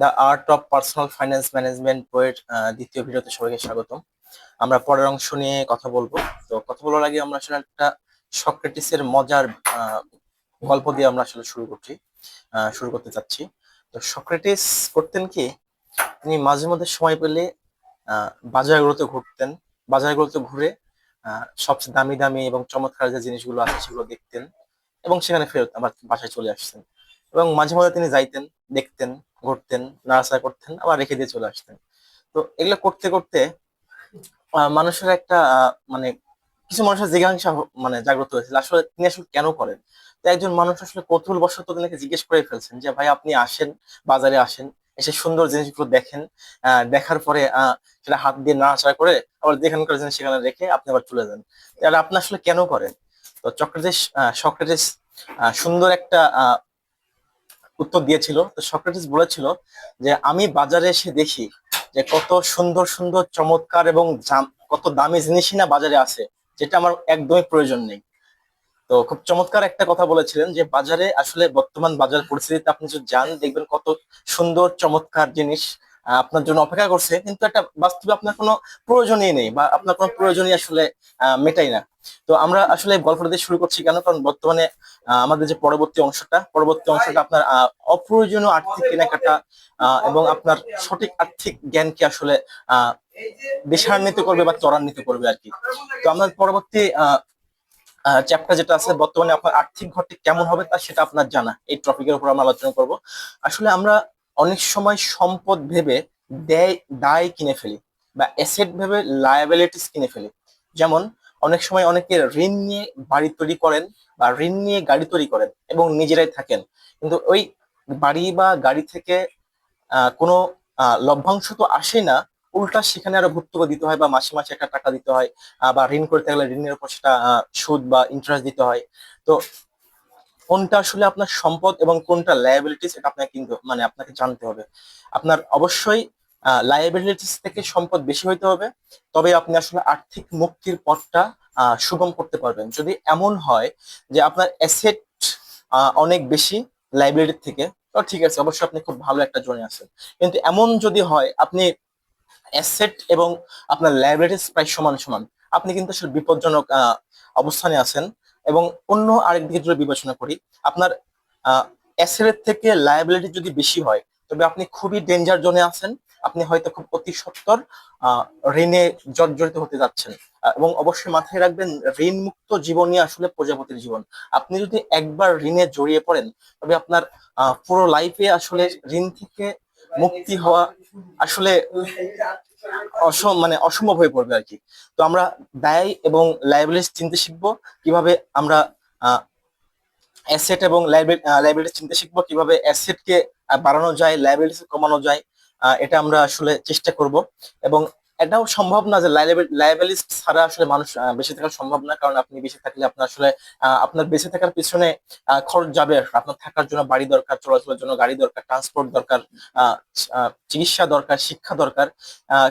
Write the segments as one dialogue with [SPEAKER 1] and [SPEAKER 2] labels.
[SPEAKER 1] The art of personal finance management বইয়ের দ্বিতীয় ভিডিওতে সবাইকে স্বাগতম। আমরা পরের অংশ নিয়ে কথা বলব। তো কথা বলার আগে আমরা আসলে একটা সক্রেটিসের মজার গল্প দিয়ে আমরা আসলে শুরু করছি শুরু করতে চাচ্ছি। তো সক্রেটিস করতেন কি? তিনি মাঝে মধ্যে সময় পেলে বাজারগুলোতে ঘুরতেন, বাজারগুলোতে ঘুরে সবচেয়ে দামি দামি এবং চমৎকার যে জিনিসগুলো আছে সেগুলো দেখতেন এবং সেখানে ফেরত আবার বাসায় চলে আসতেন। এবং মাঝে মাঝে তিনি যাইতেন দেখতেন, ঘুরতেন, নাড়াচাড়া করতেন, আবার রেখে দিয়ে চলে আসতেন। তো এগুলো করতে করতে মানুষের একটা মানে কিছু মানুষের জিজ্ঞাসা মানে জাগ্রত হয়েছিল আসলে তিনি আসলে কেন করেন? তো একজন মানুষ আসলে কৌতূহল বশত তিনাকে জিজ্ঞেস করে ফেলছেন যে, ভাই, আপনি আসেন, বাজারে আসেন, এসে সুন্দর জিনিসগুলো দেখেন দেখার পরে সেটা হাত দিয়ে নাড়াচাড়া করে আবার যেখানকার জিনিস সেখানে রেখে আপনি আবার চলে যান। তাহলে আপনি আসলে কেন করেন? তো চক্রেটিস সক্রেটিস সুন্দর একটা উত্তর দিয়েছিল। তো সক্রেটিস বলেছিল যে, আমি বাজারে এসে দেখি যে, কত সুন্দর সুন্দর, চমৎকার এবং কত দামি জিনিসই না বাজারে আছে, যেটা আমার একদমই প্রয়োজন নেই। তো খুব চমৎকার একটা কথা বলেছিলেন যে, বাজারে আসলে বর্তমান বাজার পরিস্থিতিতে আপনি যদি যান, দেখবেন কত সুন্দর, চমৎকার জিনিস আপনার জন্য অপেক্ষা করছে কিন্তু একটা বাস্তবে আপনার কোনো প্রয়োজনই নেই বা আপনার কোনো প্রয়োজনই আসলে মেটাই না। তো আমরা আসলে গল্পটা দিয়ে শুরু করছি কেন? কারণ বর্তমানে আমাদের যে পরবর্তী অংশটা পরবর্তী অংশটা আপনার অপ্রয়োজনীয় আর্থিক কেনাকাটা এবং আপনার সঠিক আর্থিক জ্ঞানকে আসলে আহ দিশান্বিত করবে বা ত্বরান্বিত করবে আর কি। তো আমাদের পরবর্তী চ্যাপ্টার যেটা আছে বর্তমানে আপনার আর্থিক ঘরটি কেমন হবে তা সেটা আপনার জানা। এই টপিকের উপর আমরা আলোচনা করব। আসলে আমরা অনেক সময় সম্পদ ভেবে দেয়, দায় কিনে ফেলি বা অ্যাসেট ভেবে লায়াবিলিটিস কিনে ফেলি। যেমন, অনেক সময় অনেকে ঋণ নিয়ে বাড়ি তৈরি করেন বা ঋণ নিয়ে গাড়ি তৈরি করেন এবং নিজেরাই থাকেন। কিন্তু ওই বাড়ি বা গাড়ি থেকে কোনো লভ্যাংশ তো আসে না, উল্টা সেখানে আরও ভর্তুকি দিতে হয় বা মাসে মাসে একটা টাকা দিতে হয় বা ঋণ করতে গেলে ঋণের উপর সেটা সুদ বা ইন্টারেস্ট দিতে হয়। তো কোনটা আসলে আপনার সম্পদ এবং কোনটা লায়াবিলিটিস এটা আপনাকে কিন্তু মানে আপনাকে জানতে হবে। আপনার অবশ্যই লায়াবিলিটিস থেকে সম্পদ বেশি হইতে হবে, তবে আপনি আসলে আর্থিক মুক্তির পথটা সুগম করতে পারবেন। যদি এমন হয় যে আপনার অ্যাসেট অনেক বেশি লাইব্রেরির থেকে, তো ঠিক আছে, অবশ্যই আপনি খুব ভালো একটা জোনে আছেন। কিন্তু এমন যদি হয়, আপনি অ্যাসেট এবং আপনার লাইব্রেরিজ প্রায় সমান সমান, আপনি কিন্তু আসলে বিপজ্জনক অবস্থানে আছেন। এবং অন্য আরেক দিকে যদি বিবেচনা করি, আপনার অ্যাসেটের থেকে লায়াবিলিটি যদি বেশি হয়, তবে আপনি খুবই ডেঞ্জার জোনে আছেন। আপনি হয়তো খুব অতি সত্তর ঋণে জর্জরিত হতে যাচ্ছেন। এবং অবশ্যই মাথায় রাখবেন ঋণ মুক্ত জীবনই আসলে প্রজাপতির জীবন। আপনি যদি একবার ঋণে জড়িয়ে পড়েন, তবে আপনার পুরো লাইফে আসলে ঋণ থেকে মুক্তি হওয়া আসলে অসম মানে অসম্ভব হয়ে পড়বে আর কি। তো আমরা ব্যয় এবং লাইব্রেরি চিনতে শিখব, কীভাবে আমরা অ্যাসেট এবং লাইবিলিটি চিনতে শিখব, কীভাবে অ্যাসেটকে বাড়ানো যায় লাইব্রেরি কমানো যায় এটা আমরা আসলে চেষ্টা করব। এবং এটাও সম্ভব না যে লাইবিলিটিস ছাড়া আসলে মানুষ বেঁচে থাকা সম্ভব না। কারণ আপনি বেঁচে থাকলে আপনার আসলে আপনার বেঁচে থাকার পিছনে খরচ যাবে। আপনার থাকার জন্য বাড়ি দরকার, চলাচলের জন্য গাড়ি দরকার ট্রান্সপোর্ট দরকার চিকিৎসা দরকার, শিক্ষা দরকার।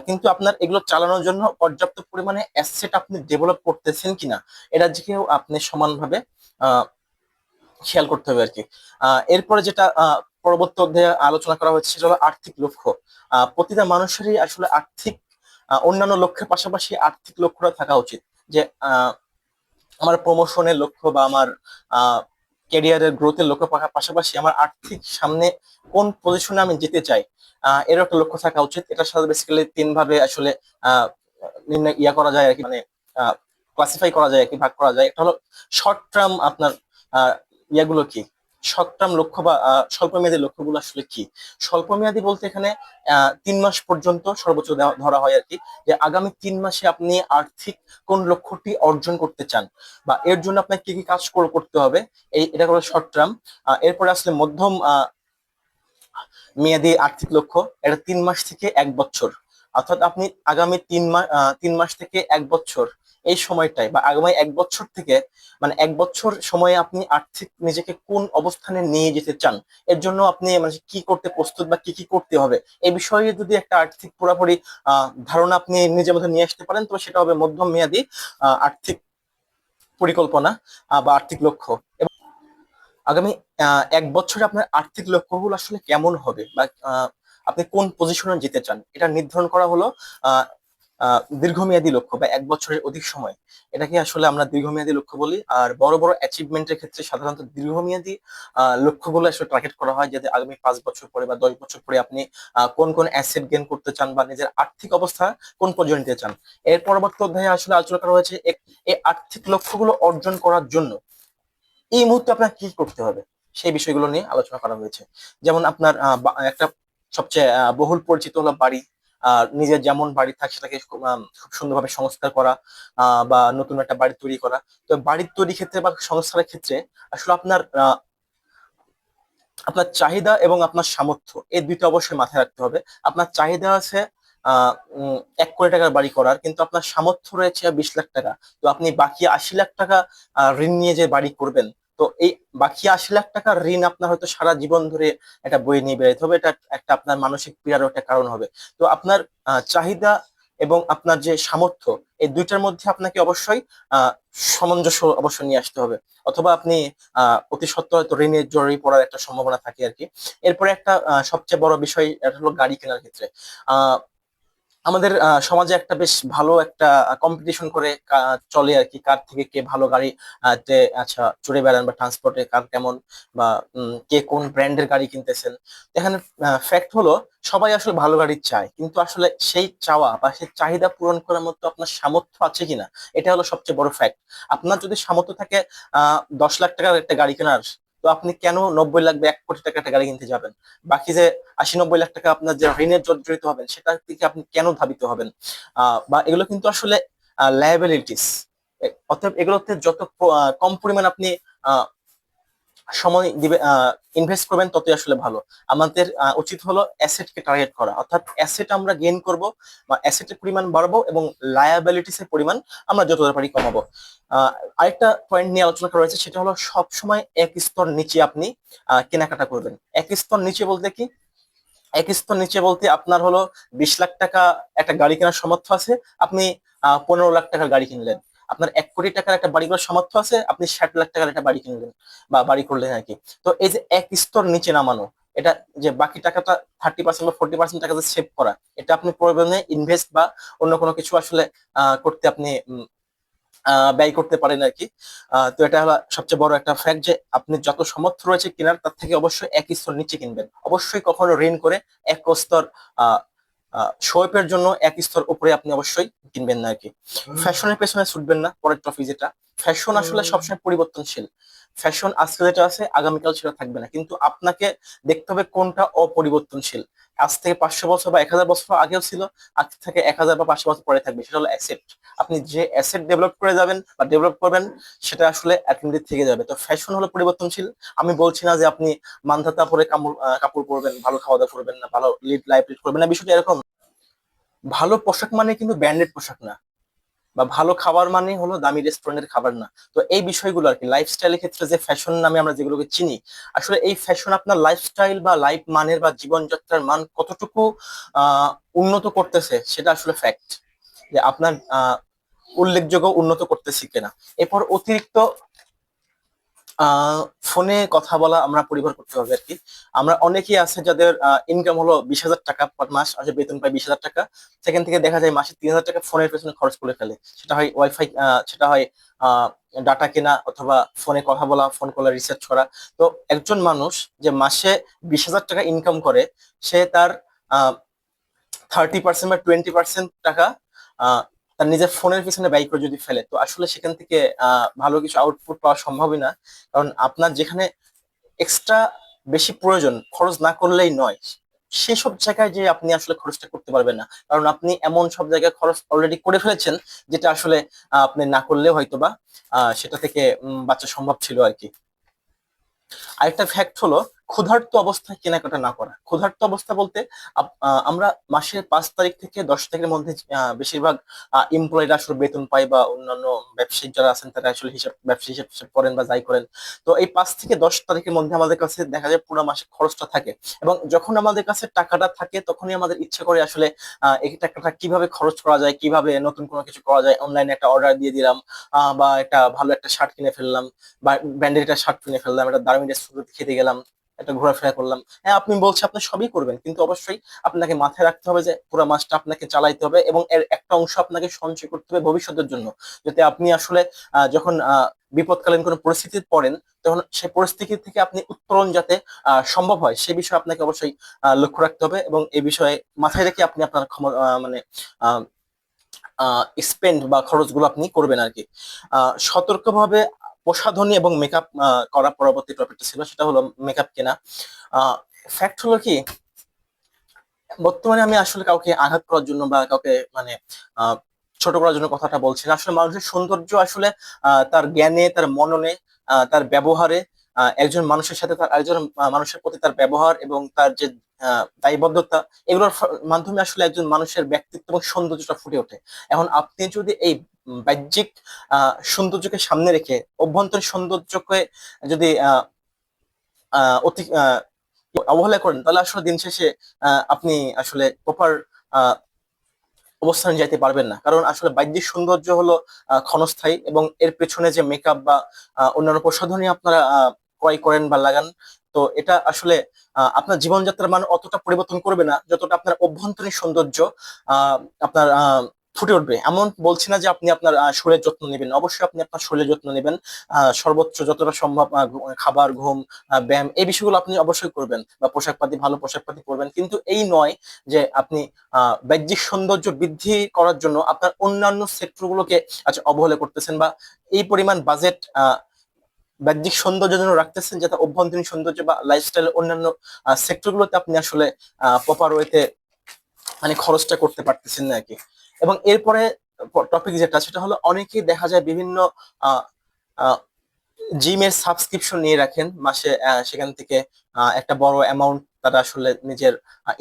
[SPEAKER 1] কিন্তু আপনার এগুলো চালানোর জন্য পর্যাপ্ত পরিমাণে অ্যাসেট আপনি ডেভেলপ করতেছেন কিনা, এটা দিকেও আপনি সমানভাবে খেয়াল করতে হবে আর কি এরপরে যেটা পরবর্তী অধ্যায়ে আলোচনা করা হচ্ছে সেটা হলো আর্থিক লক্ষ্য। প্রতিটা মানুষেরই আসলে আর্থিক অন্যান্য লক্ষ্যের পাশাপাশি আর্থিক লক্ষ্যটা থাকা উচিত। যে আমার প্রমোশনের লক্ষ্য বা আমার ক্যারিয়ারের গ্রোথের লক্ষ্য পাশা- পাশাপাশি আমার আর্থিক সামনে কোন পজিশনে আমি যেতে চাই এরও একটা লক্ষ্য থাকা উচিত। এটার সাথে বেসিক্যালি তিন ভাবে আসলে নির্ণয় ইয়া করা যায় আর কি মানে ক্লাসিফাই করা যায় আর কি, ভাগ করা যায়। একটা হলো শর্ট টার্ম আপনার ইয়াগুলো কি? শর্ট টার্ম লক্ষ্য বা স্বল্পমেয়াদী লক্ষ্যগুলো আসলে কি? স্বল্পমেয়াদী বলতে এখানে তিন মাস পর্যন্ত সর্বোচ্চ ধরা হয় আর কি, যে আগামী তিন মাসে আপনি আর্থিক কোন লক্ষ্যটি অর্জন করতে চান বা এর জন্য আপনাকে কি কি কাজ করতে হবে, এই, এটা হলো শর্ট টার্ম এরপরে আসলে মধ্যম মেয়াদী আর্থিক লক্ষ্য, এটা তিন মাস থেকে এক বছর। অর্থাৎ আপনি আগামী তিন মাস তিন মাস থেকে এক বছর এই সময়টায় বা আগামী এক বছর থেকে মানে এক বছর সময়ে আপনি আর্থিক নিজেকে কোন অবস্থানে নিয়ে যেতে চান, এর জন্য আপনি মানে কি করতে প্রস্তুত বা কি কি করতে হবে এই বিষয়ে যদি একটা আর্থিক পুরোপুরি ধারণা আপনি নিজের মধ্যে নিয়ে আসতে পারেন তো সেটা হবে মধ্যম মেয়াদী আর্থিক পরিকল্পনা বা আর্থিক লক্ষ্য। এবং আগামী এক বছরে আপনার আর্থিক লক্ষ্যগুলো আসলে কেমন হবে বা আপনি কোন পজিশনে যেতে চান, এটা নির্ধারণ করা হলো দীর্ঘমেয়াদী লক্ষ্য বা এক বছরের অধিক সময়, এটাকে আসলে আমরা দীর্ঘমেয়াদী লক্ষ্য বলি। আর বড় বড় অ্যাচিভমেন্টের ক্ষেত্রে সাধারণত দীর্ঘমেয়াদী লক্ষ্যগুলো আসলে টার্গেট করা হয় যাতে আগামী পাঁচ বছর পরে বা দশ বছর পরে আপনি কোন কোন অ্যাসেট গেইন করতে চান বা নিজের আর্থিক অবস্থা কোন পর্যন্ত নিতে চান। এর পরবর্তী অধ্যায়ে আসলে আলোচনা করা হয়েছে এই আর্থিক লক্ষ্যগুলো অর্জন করার জন্য এই মুহূর্তে আপনার কি করতে হবে? সেই বিষয়গুলো নিয়ে আলোচনা করা হয়েছে। যেমন আপনার একটা সবচেয়ে বহুল পরিচিত হলো বাড়ি। নিজের যেমন বাড়ি থাকে সেটাকে খুব সুন্দরভাবে সংস্কার করা বা নতুন একটা বাড়ি তৈরি করা। তো বাড়ির তৈরি ক্ষেত্রে বা সংস্কারের ক্ষেত্রে আসলে আপনার আপনার চাহিদা এবং আপনার সামর্থ্য, এই দুইটা অবশ্যই মাথায় রাখতে হবে। আপনার চাহিদা আছে এক কোটি টাকার বাড়ি করার, কিন্তু আপনার সামর্থ্য রয়েছে বিশ লাখ টাকা। তো আপনি বাকি আশি লাখ টাকা ঋণ নিয়ে যে বাড়ি করবেন তো এই বাকি আশি লাখ টাকার ঋণ আপনার হয়তো সারা জীবন ধরে একটা বই নিয়ে বেরোতে হবে। এটা একটা আপনার মানসিক পীড়ারও একটা কারণ হবে। তো আপনার চাহিদা এবং আপনার যে সামর্থ্য, এই দুইটার মধ্যে আপনাকে অবশ্যই সামঞ্জস্য অবশ্যই নিয়ে আসতে হবে। অথবা আপনি অতি সত্ত্বর হয়তো ঋণের জড়িয়ে পড়ার একটা সম্ভাবনা থাকে আর কি। এরপরে একটা সবচেয়ে বড় বিষয়, এটা হলো গাড়ি কেনার ক্ষেত্রে। আমাদের সমাজে একটা বেশ ভালো একটা কম্পিটিশন করে চলে আর কি। কার থেকে কে ভালো গাড়ি তে আচ্ছা চড়ে বেড়ান বা ট্রান্সপোর্টে কার কেমন বা কে কোন ব্র্যান্ডের গাড়ি কিনতেছেন। এখানে ফ্যাক্ট হলো, সবাই আসলে ভালো গাড়ি চায়। কিন্তু আসলে সেই চাওয়া বা সেই চাহিদা পূরণ করার মতো আপনার সামর্থ্য আছে কিনা, এটা হলো সবচেয়ে বড় ফ্যাক্ট আপনার যদি সামর্থ্য থাকে, আহ, দশ লাখ টাকার একটা গাড়ি কেনার তো আপনি কেন নব্বই লাখ বা এক কোটি টাকা একটা গাড়ি কিনতে যাবেন? বাকি যে আশি নব্বই লাখ টাকা আপনার যে ঋণের জর্জরিত হবেন সেটার থেকে আপনি কেন ধাবিত হবেন? বা এগুলো কিন্তু আসলে লায়াবিলিটিস অর্থাৎ এগুলোতে যত কম পরিমাণ আপনি সময় দিবে ইনভেস্ট করবেন ততই আসলে ভালো। আমাদের উচিত হলো অ্যাসেটকে টার্গেট করা। অর্থাৎ অ্যাসেট আমরা গেইন করব বা অ্যাসেটের পরিমাণ বাড়াবো এবং লায়াবিলিটিসের পরিমাণ আমরা যতটা পারি কমাবো। আরেকটা পয়েন্ট নিয়ে আলোচনা করা হয়েছে, সেটা হলো সব সময় এক স্তর নিচে আপনি কেনাকাটা করবেন। এক স্তর নিচে বলতে কি? এক স্তর নিচে বলতে আপনার হলো বিশ লাখ টাকা একটা গাড়ি কেনার সামর্থ্য আছে, আপনি পনেরো লাখ টাকার গাড়ি কিনলেন। আপনার এক কোটি টাকার একটা বাড়ি করার সামর্থ্য আছে, আপনি ষাট লাখ টাকার একটা বাড়ি কিনলেন বা বাড়ি করলেন আর কি। তো এই যে এক স্তর নিচে নামানো, এটা যে বাকি টাকাটা থার্টি পার্সেন্ট বা ফোর্টি পার্সেন্ট টাকা সেভ করা, এটা আপনি প্রয়োজনে ইনভেস্ট বা অন্য কোনো কিছু আসলে করতে আপনি ব্যয় করতে পারেন আর কি। তো এটা হলো সবচেয়ে বড় একটা ফ্যাক্ট যে আপনি যত সামর্থ্য রয়েছে কেনার, তার থেকে অবশ্যই এক স্তর নিচে কিনবেন। অবশ্যই কখনো ঋণ করে এক স্তর শোয়েপের জন্য এক স্তর উপরে আপনি অবশ্যই কিনবেন না আর কি। ফ্যাশনের পেছনে ছুটবেন না পরের ট্রফি যেটা। ফ্যাশন আসলে সবসময় পরিবর্তনশীল। ফ্যাশন আজকে যেটা আছে আগামীকাল সেটা থাকবে না। কিন্তু আপনাকে দেখতে হবে কোনটা অপরিবর্তনশীল। আজ থেকে পাঁচশো বছর বা এক হাজার বছর আগেও ছিল আজ থেকে এক হাজার বা পাঁচশো বছর পরে থাকবে। সেটা হলো অ্যাসেট আপনি যে অ্যাসেট ডেভেলপ করে যাবেন বা ডেভেলপ করবেন সেটা আসলে অ্যাটমিনিট থেকে যাবে। তো ফ্যাশন হলো পরিবর্তনশীল। আমি বলছি না যে আপনি মান্ধাতা পরে কামড় কাপড় পরবেন ভালো খাওয়া দাওয়া করবেন না ভালো লিড লাইফ লিড করবেন না। বিষয়টা এরকম। ভালো পোশাক মানে কিন্তু ব্র্যান্ডেড পোশাক না। বা ভালো খাবার মানে হলো দামি রেস্টুরেন্টের খাবার না। তো এই বিষয়গুলো আর কি লাইফস্টাইলের ক্ষেত্রে যে ফ্যাশন নামে আমরা যেগুলোকে চিনি, আসলে এই ফ্যাশন আপনার লাইফস্টাইল বা লাইফ মানের বা জীবনযাত্রার মান কতটুকু উন্নত করতেছে সেটা আসলে ফ্যাক্ট যে আপনার উল্লেখযোগ্য উন্নত করতেছি কিনা। এরপর অতিরিক্ত ফোনে কথা বলা আমরা পরিবার করতে হবে আর কি। আমরা অনেকেই আছে যাদের ইনকাম হলো বিশ হাজার টাকা পার মাস আসলে বেতন পায় বিশ হাজার টাকা। সেখান থেকে দেখা যায় মাসে তিন হাজার টাকা ফোনের পেছনে খরচ করে ফেলে। সেটা হয় ওয়াইফাই সেটা হয় ডাটা কেনা অথবা ফোনে কথা বলা ফোন কলে রিসার্চ করা। তো একজন মানুষ যে মাসে বিশ হাজার টাকা ইনকাম করে, সে তার থার্টি পার্সেন্ট বা টোয়েন্টি পার্সেন্ট টাকা তার নিজের ফোনের পিছনে ব্যয় করে যদি ফেলে, তো আসলে সেখান থেকে ভালো কিছু আউটপুট পাওয়া সম্ভবই না। কারণ আপনার যেখানে এক্সট্রা বেশি প্রয়োজন, খরচ না করলেই নয় সেসব জায়গায় যে আপনি আসলে খরচটা করতে পারবেন না। কারণ আপনি এমন সব জায়গায় খরচ অলরেডি করে ফেলেছেন, যেটা আসলে আপনি না করলেও হয়তো বা সেটা থেকে বাঁচা সম্ভব ছিল আর কি আরেকটা ফ্যাক্ট হলো ক্ষুধার্ত অবস্থায় কেনাকাটা না করা। ক্ষুধার্ত অবস্থা বলতে আমরা মাসের পাঁচ তারিখ থেকে দশ তারিখের মধ্যে বেশিরভাগ এমপ্লয়িরা আসলে বেতন পায় বা অন্যান্য ব্যবসায়িক যারা আছেন তারা আসলে হিসাব ব্যবসা হিসাব হিসাব করেন বা যাই করেন। তো এই পাঁচ থেকে দশ তারিখের মধ্যে আমাদের কাছে দেখা যায় পুরো মাসের খরচটা থাকে এবং যখন আমাদের কাছে টাকাটা থাকে তখনই আমাদের ইচ্ছা করে আসলে এই টাকাটা কীভাবে খরচ করা যায়, কীভাবে নতুন কোনো কিছু করা যায় অনলাইনে একটা অর্ডার দিয়ে দিলাম বা একটা ভালো একটা শার্ট কিনে ফেললাম, বা ব্র্যান্ডের একটা শার্ট কিনে ফেললাম, একটা রেস্টুরেন্ট খেতে গেলাম একটা ঘোরাফেরা করলাম। হ্যাঁ আপনি বলছে আপনি সবই করবেন, কিন্তু অবশ্যই আপনাকে মাথায় রাখতে হবে যে পুরো মাসটা আপনাকে চালাইতে হবে এবং এর একটা অংশ আপনাকে সঞ্চয় করতে হবে ভবিষ্যতের জন্য। যাতে আপনি আসলে যখন বিপদকালীন কোনো পরিস্থিতিতে পড়েন, তখন সেই পরিস্থিতি থেকে আপনি উত্তরণ যাতে সম্ভব হয়, সে বিষয়ে আপনাকে অবশ্যই লক্ষ্য রাখতে হবে এবং এই বিষয়ে মাথায় রেখে আপনি আপনার মানে স্পেন্ড বা খরচগুলো আপনি করবেন আর কি সতর্কভাবে প্রসাধনী এবং মেকআপ করা পরবর্তী টপিকটা ছিল, সেটা হলো মেকআপ কেনা। ফ্যাক্ট হলো কি, বর্তমানে আমি আসলে কাউকে আঘাত করার জন্য বা কাউকে মানে ছোট করার জন্য কথাটা বলছি না। আসলে মানুষের সৌন্দর্য আসলে তার জ্ঞানে, তার মননে তার ব্যবহারে একজন মানুষের সাথে তার একজন মানুষের প্রতি তার ব্যবহার এবং তার যে দায়বদ্ধতা, এগুলোর মাধ্যমে আসলে একজন মানুষের ব্যক্তিত্ব এবং সৌন্দর্যটা ফুটে ওঠে। এখন আপনি যদি এই বাহ্যিক সৌন্দর্যকে সামনে রেখে, অভ্যন্তরীণ সৌন্দর্যকে যদি অতি অবহেলা করেন, তাহলে আসলে দিন শেষে আপনি আসলে প্রপার অবস্থানে যাইতে পারবেন না। কারণ আসলে বাহ্যিক সৌন্দর্য হলো ক্ষণস্থায়ী এবং এর পেছনে যে মেকআপ বা অন্যান্য প্রসাধনী আপনারা ক্রয় করেন বা লাগান, তো এটা আসলে আপনার জীবনযাত্রার মান অতটা পরিবর্তন করবে না, যতটা আপনার অভ্যন্তরীণ সৌন্দর্য আপনার ফুটে উঠবে। এমন বলছি না যে আপনি আপনার শরীরের যত্ন নেবেন। অবশ্যই আপনি আপনার শরীরের যত্ন নেবেন। সর্বোচ্চ যতটা সম্ভব খাবার, ঘুম ব্যায়াম, এই বিষয়গুলো আপনি অবশ্যই করবেন বা পোশাক পাতি ভালো পোশাক পাতি করবেন কিন্তু এই নয় যে আপনি বাহ্যিক সৌন্দর্য বৃদ্ধি করার জন্য আপনার অন্যান্য সেক্টরগুলোকে আচ্ছা অবহেলা করতেছেন বা এই পরিমাণ বাজেট বাহ্যিক সৌন্দর্যের জন্য রাখতেছেন যাতে অভ্যন্তরীণ সৌন্দর্য বা লাইফস্টাইল অন্যান্য সেক্টরগুলোতে আপনি আসলে প্রপার ওয়েতে মানে খরচটা করতে পারতেছেন না আর কি। এবং এরপরে টপিক যেটা, সেটা হলো অনেকেই দেখা যায় বিভিন্ন জিমের সাবস্ক্রিপশন নিয়ে রাখেন। মাসে সেখান থেকে একটা বড় অ্যামাউন্ট তারা আসলে নিজের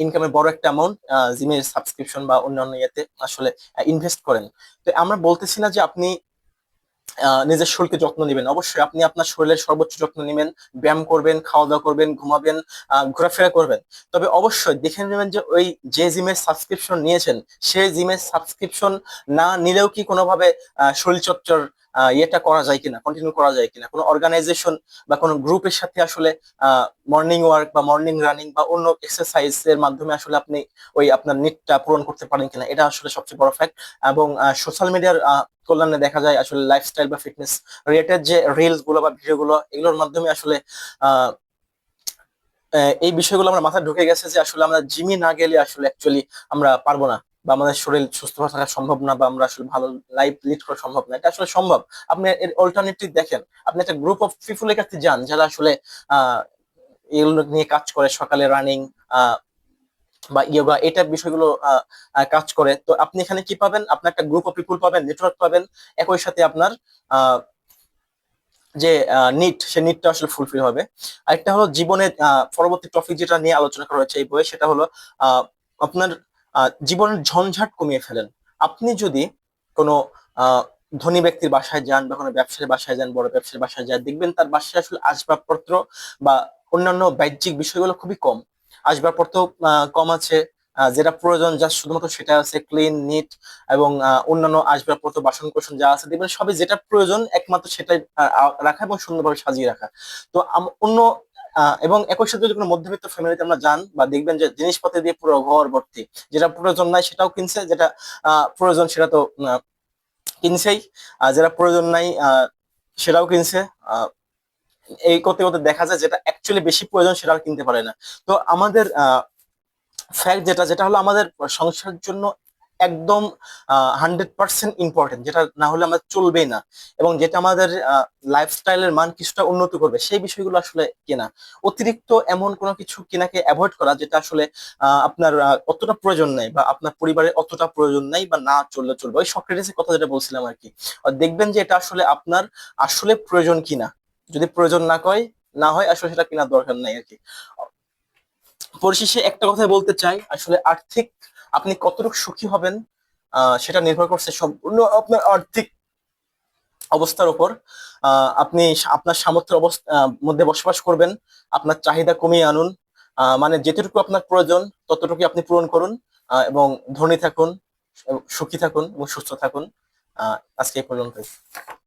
[SPEAKER 1] ইনকামের বড় একটা অ্যামাউন্ট জিমের সাবস্ক্রিপশন বা অন্যান্য ইয়েতে আসলে ইনভেস্ট করেন। তো আমরা বলতেছি না যে আপনি নিজের শরীরকে যত্ন নেবেন। অবশ্যই আপনি আপনার শরীরের সর্বোচ্চ যত্ন নেবেন, ব্যায়াম করবেন খাওয়া দাওয়া করবেন, ঘুমাবেন ঘোরাফেরা করবেন। তবে অবশ্যই দেখে নেবেন যে ওই যে জিমের সাবস্ক্রিপশন নিয়েছেন সেই জিমের সাবস্ক্রিপশন না নিলেও কি কোনোভাবে শরীরচর্চার ইয়েটা করা যায় কিনা কন্টিনিউ করা যায় কিনা, কোনো অর্গানাইজেশন বা কোনো গ্রুপের সাথে আসলে মর্নিং ওয়ার্ক বা মর্নিং রানিং বা অন্য এক্সারসাইজ এর মাধ্যমে আসলে আপনি ওই আপনার নিটটা পূরণ করতে পারেন কিনা, এটা আসলে সবচেয়ে বড় ফ্যাক্ট এবং সোশ্যাল মিডিয়ার কল্যাণে দেখা যায় আসলে লাইফস্টাইল বা ফিটনেস রিলেটেড যে রিলসগুলো বা ভিডিও গুলো, এগুলোর মাধ্যমে আসলে এই বিষয়গুলো আমরা মাথায় ঢুকে গেছে যে আসলে আমরা জিমে না গেলে আসলে অ্যাকচুয়ালি আমরা পারব না। বা আমাদের শরীর সুস্থ থাকা সম্ভব না বা আমরা আসলে ভালো লাইফ লিড করা সম্ভব না, এটা আসলে সম্ভব। আপনি এর অল্টারনেটিভ দেখেন, আপনি একটা গ্রুপ অফ পিপুলের কাছে যান যারা আসলে এগুলো নিয়ে কাজ করে, সকালে রানিং বা ইয়োগা এটা বিষয়গুলো কাজ করে। তো আপনি এখানে কি পাবেন? আপনার একটা গ্রুপ অফ পিপুল পাবেন নেটওয়ার্ক পাবেন, একই সাথে আপনার যে নিট সে নিটটা আসলে ফুলফিল হবে। আরেকটা হলো জীবনের পরবর্তী টপিক যেটা নিয়ে আলোচনা করা হয়েছে এই বইয়ে, সেটা হলো আপনার জীবনের ঝঞ্ঝাট কমিয়ে ফেলেন। আপনি যদি কোনো ধনী ব্যক্তির বাসায় যান বা কোনো ব্যবসার বাসায় যান, বড় ব্যবসার বাসায় যান, দেখবেন তার বাসায় আসলে আসবাবপত্র বা অন্যান্য বাহ্যিক বিষয়গুলো খুবই কম। আসবাবপত্র কম আছে যেটা প্রয়োজন যা শুধুমাত্র সেটা আছে ক্লিন নিট এবং অন্যান্য আসবাবপত্র বাসন কোসন যা আছে, দেখবেন সবই যেটা প্রয়োজন একমাত্র সেটাই রাখা এবং সুন্দরভাবে সাজিয়ে রাখা। তো অন্য এবং একই সাথে যদি কোনো মধ্যবিত্ত ফ্যামিলিতে আমরা যান বা দেখবেন যে জিনিসপত্র দিয়ে পুরো ঘর ভর্তি, যেটা প্রয়োজন নাই সেটাও কিনছে, যেটা প্রয়োজন সেটা তো কিনছেই, আর যেটা প্রয়োজন নাই সেটাও কিনছে এই করতে করতে দেখা যায় যেটা অ্যাকচুয়ালি বেশি প্রয়োজন সেটাও কিনতে পারে না। তো আমাদের ফ্যাক্ট যেটা যেটা হলো আমাদের সংসারের জন্য একদম হান্ড্রেড পার্সেন্ট ইম্পর্টেন্ট যেটা না হলে আমাদের চলবেই না। এবং যেটা আমাদের লাইফস্টাইলের মান কিছুটা উন্নত করবে, সেই বিষয়গুলো আসলে কেনা। অতিরিক্ত এমন কোনো কিছু কেনাকে অ্যাভয়েড করা, যেটা আসলে আপনার অতটা প্রয়োজন নাই বা আপনার পরিবারের অতটা প্রয়োজন নাই বা না চললে চলবে। ওই সক্রেটিসের কথা যেটা বলছিলাম আর কি। দেখবেন যে এটা আসলে আপনার আসলে প্রয়োজন কিনা। যদি প্রয়োজন না কয়, না হয় আসলে সেটা কেনার দরকার নাই আর কি। পরিশেষে একটা কথা বলতে চাই, আসলে আর্থিক আপনি কতটুকু সুখী হবেন সেটা নির্ভর করছে সম্পূর্ণ আপনার আর্থিক অবস্থার উপর। আপনি আপনার সামর্থ্যের অবস্থা মধ্যে বসবাস করবেন, আপনার চাহিদা কমিয়ে আনুন মানে যেটুকু আপনার প্রয়োজন ততটুকু আপনি পূরণ করুন এবং ধনী থাকুন সুখী থাকুন, এবং সুস্থ থাকুন। আজকে এই